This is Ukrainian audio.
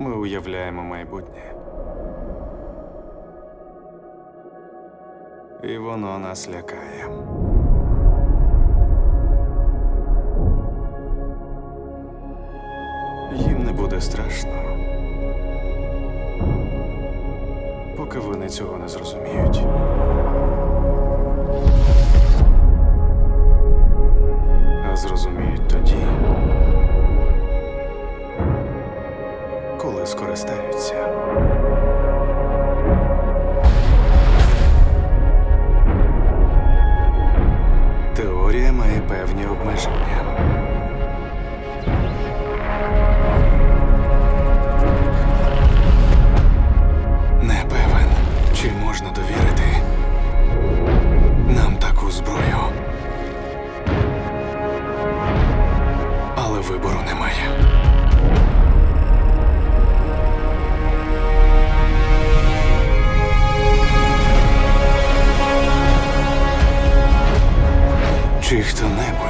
Ми уявляємо майбутнє. І воно нас лякає. Їм не буде страшно. Поки вони цього не зрозуміють. ніколи скористаються. Теорія має певні обмеження. це небо.